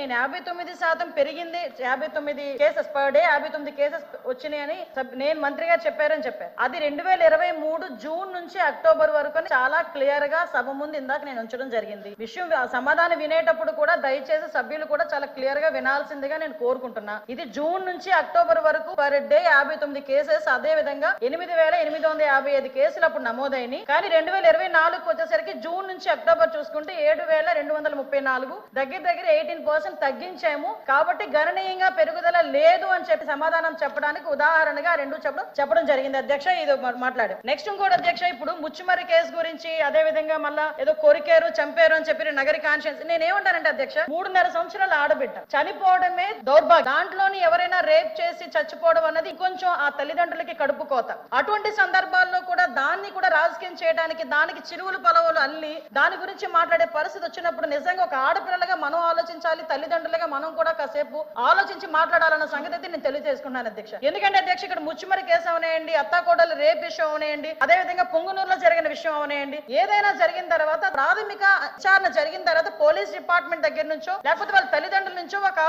నేను యాభై తొమ్మిది శాతం పెరిగింది యాభై తొమ్మిది కేసెస్ పర్ డే యాభై తొమ్మిది కేసెస్ వచ్చినాయని నేను మంత్రి గారు చెప్పారని చెప్పారు. అది రెండు వేల ఇరవై మూడు జూన్ నుంచి అక్టోబర్ వరకు చాలా క్లియర్గా సభ ముందు ఇందాక నేను ఉంచడం జరిగింది. విషయం సమాధానం వినేటప్పుడు కూడా దయచేసి సభ్యులు కూడా చాలా క్లియర్గా వినాల్సిందిగా నేను కోరుకుంటున్నా. ఇది జూన్ నుంచి అక్టోబర్ వరకు పర్ డే యాభై తొమ్మిది కేసెస్ అదే విధంగా ఎనిమిది వేల ఎనిమిది వందల యాభై ఐదు కేసులు అప్పుడు నమోదైనవి కానీ రెండు వేల ఇరవై నాలుగు వచ్చేసరికి జూన్ నుంచి అక్టోబర్ చూసుకుంటే ఏడు వేల రెండు వందల ముప్పై నాలుగు దగ్గర దగ్గర ఎయిటీన్ పర్సెంట్ తగ్గించాము కాబట్టి గణనీయంగా పెరుగుదల లేదు అని చెప్పి సమాధానం చెప్పడానికి ఉదాహరణగా రెండు చెప్పడం చెప్పడం జరిగింది. అధ్యక్ష ఇది మాట్లాడు. నెక్స్ట్ ఇంకోటి అధ్యక్ష ఇప్పుడు ముచ్చుమరి కేసు గురించి అదే విధంగా మళ్ళా ఏదో కొరికారు చంపారు అని చెప్పి నగరి కాన్షియన్స్ నేనేమంటానంటే అధ్యక్ష మూడున్నర సంవత్సరాల ఆడబిడ్డ చనిపోవడమే దౌర్భాగ్యం. దాంట్లోని ఎవరైనా రేప్ చేసి చచ్చిపోవడం అన్నది కొంచెం ఆ తల్లిదండ్రులకి కడుపు కోత. అటువంటి సందర్భాల్లో కూడా దాన్ని కూడా రాజకీయం చేయడానికి దానికి చిరువులు పొలవులు అల్లి దాని గురించి మాట్లాడే పరిస్థితి వచ్చినప్పుడు నిజంగా ఒక ఆడపిల్లలుగా మనం ఆలోచించాలి తల్లిదండ్రులుగా మనం కూడా కాసేపు ఆలోచించి మాట్లాడాలన్న సంగతి అయితే నేను తెలియజేసుకున్నాను అధ్యక్ష. ఎందుకంటే అధ్యక్ష ఇక్కడ ముచ్చిమరి కేసు అవనేయండి అత్తాకోడలు రేప్ విషయం అవనేయండి అదే విధంగా పొంగునూరులో జరిగిన విషయం అవనేయండి. ఏదైనా జరిగిన తర్వాత ప్రాథమిక విచారణ జరిగిన తర్వాత పోలీస్ డిపార్ట్మెంట్ దగ్గర నుంచో లేకపోతే వాళ్ళ తల్లిదండ్రుల నుంచో ఒక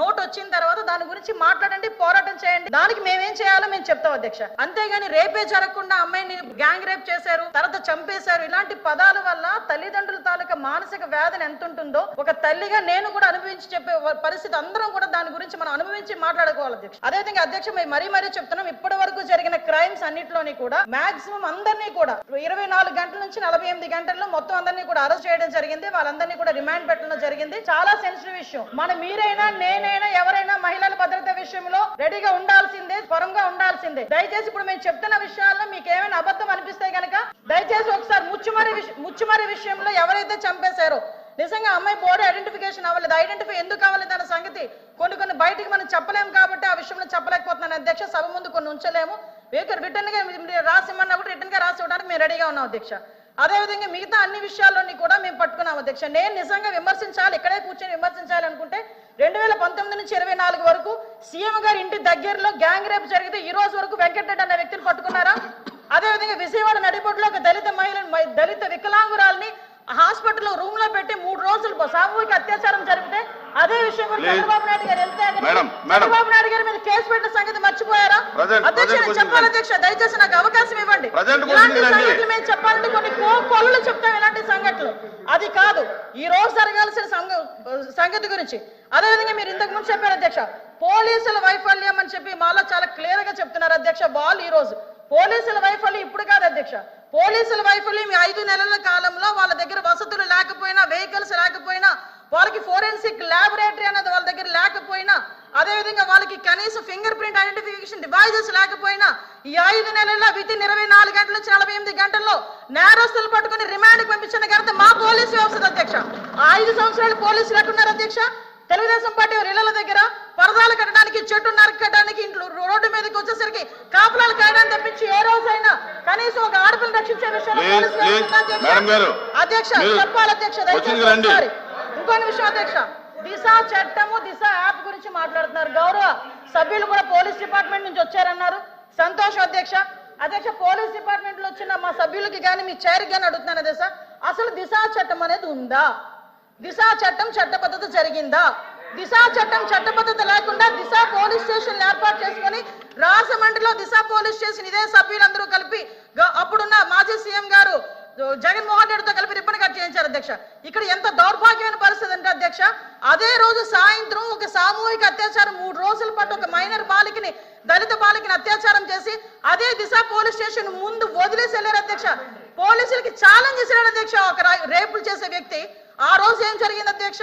నోట్ వచ్చిన తర్వాత దాని గురించి మాట్లాడండి పోరాటం చేయండి. దానికి మేమేం చేయాలో మేము చెప్తాం అధ్యక్ష. అంతేగాని రేపే జరగకుండా అమ్మాయిని గ్యాంగ్ రేప్ చేశారు తర్వాత చంపేశారు ఇలాంటి పదాల వల్ల తల్లిదండ్రుల తాలూకా మానసిక వ్యాధిని ఎంత ఉంటుందో ఒక తల్లిగా నేను కూడా అనుభవించి చెప్పే పరిస్థితి అందరం కూడా దాని గురించి మనం అనుభవించి మాట్లాడుకోవాలి అధ్యక్ష. అదేవిధంగా అధ్యక్ష మేము మరీ మరీ చెప్తున్నాం ఇప్పటి వరకు జరిగిన క్రైమ్స్ అన్నిటిలోని కూడా మాక్సిమం అందరినీ కూడా ఇరవై నాలుగు గంటల నుంచి నలభై ఎనిమిది గంటల్లో మొత్తం అందరినీ కూడా అరెస్ట్ చేయడం జరిగింది వాళ్ళందరినీ కూడా రిమాండ్ పెట్టడం జరిగింది. చాలా సెన్సిటివ్ విషయం. మన మీరైనా నేనైనా ఎవరైనా మహిళల భద్రత విషయంలో రెడీగా ఉండాల్సిందే స్వరంగా ఉండాల్సిందే. దయచేసి ఇప్పుడు మేము చెప్తున్న విషయాల్లో మీకు ఏమైనా అబద్ధం అనిపిస్తే గనక దయచేసి ఒకసారి ముచ్చుమరి ముచ్చుమరి విషయంలో ఎవరైతే చంపేశారో నిజంగా అమ్మాయి బాడీ ఐడెంటిఫికేషన్ అవ్వలేదు. ఐడెంటిఫై ఎందుకు అవ్వలేదు అన్న సంగతి కొన్ని కొన్ని బయటికి మనం చెప్పలేము కాబట్టి ఆ విషయంలో చెప్పలేకపోతున్నాను. అధ్యక్ష సభ ముందు కొన్ని ఉంచలేము. రిటర్న్గా మీరు రాసిమ్మన్నా కూడా రిటర్న్గా రాసి ఇవ్వడానికి మేము రెడీగా ఉన్నాం అధ్యక్ష. అదేవిధంగా మిగతా అన్ని విషయాల్లోని కూడా మేము పట్టుకున్నాం అధ్యక్ష. నేను నిజంగా విమర్శించాలి ఇక్కడే కూర్చొని విమర్శించాలి అనుకుంటే రెండు వేల పంతొమ్మిది నుంచి ఇరవై నాలుగు వరకు సీఎం గారి ఇంటి దగ్గరలో గ్యాంగ్ రేప్ జరిగితే ఈ రోజు వరకు వెంకటరెడ్డి అనే వ్యక్తిని పట్టుకున్నారా అదేవిధంగా విజయవాడ నడిబొడ్డులో ఒక దళిత మహిళ దళిత వికలాంగురాల్ని హాస్పిటల్లో రూమ్లో పెట్టి మూడు రోజులు సామూహిక అత్యాచారం జరిపితే అదే విషయం Please. చంద్రబాబు నాయుడు గారు వెళ్తే. చంద్రబాబు నాయుడు గారి మీద కేసు పెట్టిన సంగతి మర్చిపోయారా అధ్యక్ష చెప్పాలి. అధ్యక్ష దయచేసి నాకు అవకాశం ఇవ్వండి ఇలాంటి. సంగతులు మేము చెప్పాలంటే కొన్ని కొలలు చెప్తాం ఇలాంటి సంఘటనలు అది కాదు ఈ రోజు జరగాల్సిన సంగ- సంగతి గురించి అదేవిధంగా మీరు ఇంతకు ముందు చెప్పారు అధ్యక్ష పోలీసుల వైఫల్యం అని చెప్పి మాలో చాలా క్లియర్గా చెప్తున్నారు అధ్యక్ష వాళ్ళు ఈ రోజు పోలీసుల వైఫల్యం ఇప్పుడు కాదు అధ్యక్ష పోలీసుల వైఫల్యం ఈ ఐదు నెలల కాలంలో వాళ్ళ దగ్గర వసతులు లేకపోయినా వెహికల్స్ లేకపోయినా వాళ్ళకి ఫోరెన్సిక్ ల్యాబొరేటరీ అనేది వాళ్ళ దగ్గర లేకపోయినా అదేవిధంగా వాళ్ళకి కనీసం ఫింగర్ ప్రింట్ ఐడెంటిఫికేషన్ డివైజెస్ లేకపోయినా ఈ ఐదు నెలల్లో విత్ ఇన్ ఇరవై నాలుగు గంటల నుంచి నలభై ఎనిమిది గంటల్లో నేరస్తులు పట్టుకుని రిమాండ్ పంపించిన ఘనత మా పోలీసు వ్యవస్థ అధ్యక్ష. ఆ ఐదు సంవత్సరాలు పోలీసులు ఎట్టున్నారు అధ్యక్ష? తెలుగుదేశం పార్టీ వారి ఇళ్ళ దగ్గర పరదాలు కట్టడానికి చెట్టు నరకడానికి ఇంట్లో రోడ్డు మీదకి వచ్చేసరికి కాపులాలు కాయడానికి తప్పించి ఏ రోజైనా కనీసం ఒక ఆడపిల్లని రక్షించే విషయంలో అధ్యక్ష? చెప్పాలి అధ్యక్ష. ఇంకొన్ని విషయం అధ్యక్ష. దిశ చట్టము దిశ యాప్ గురించి మాట్లాడుతున్నారు. గౌరవ సభ్యులు కూడా పోలీస్ డిపార్ట్మెంట్ నుంచి వచ్చారన్నారు. సంతోషం అధ్యక్ష. అధ్యక్ష పోలీస్ డిపార్ట్మెంట్లో వచ్చిన మా సభ్యులకి కానీ మీ చైర్కి కానీ అడుగుతున్నాను అధ్యక్ష. అసలు దిశ చట్టం అనేది ఉందా? దిశ చట్టం చట్టబద్ధత జరిగిందా? దిశ చట్టం చట్టబద్ధత లేకుండా దిశ పోలీస్ స్టేషన్ ఏర్పాటు చేసుకొని రాజమండ్రిలో దిశ పోలీస్ స్టేషన్ ఇదే సభ్యులందరూ కలిపి అప్పుడున్న మాజీ సీఎం గారు జగన్మోహన్ రెడ్డితో కలిపి రిబ్బన్ కట్ చేయించారు అధ్యక్ష. ఇక్కడ ఎంత దౌర్భాగ్యమైన పరిస్థితి అంటే అధ్యక్ష అదే రోజు సాయంత్రం ఒక సామూహిక అత్యాచారం మూడు రోజుల పాటు ఒక మైనర్ బాలికని దళిత బాలికని అత్యాచారం చేసి అదే దిశ పోలీస్ స్టేషన్ ముందు వదిలేసి వెళ్ళారు అధ్యక్ష. పోలీసులకి ఛాలెంజ్ చేశాడు అధ్యక్ష. ఒక రేపులు చేసే వ్యక్తి. ఆ రోజు ఏం జరిగింది అధ్యక్ష?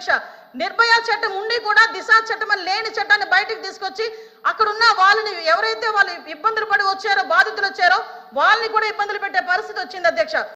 ముందుకు నిర్భయ చట్టం ఉండి కూడా దిశ చట్టం లేని చట్టాన్ని బయటికి తీసుకొచ్చి అక్కడ ఉన్న వాళ్ళని ఎవరైతే వాళ్ళు ఇబ్బందులు పడి వచ్చారో బాధితులు వచ్చారో వాళ్ళని కూడా ఇబ్బందులు పెట్టే పరిస్థితి వచ్చింది అధ్యక్ష.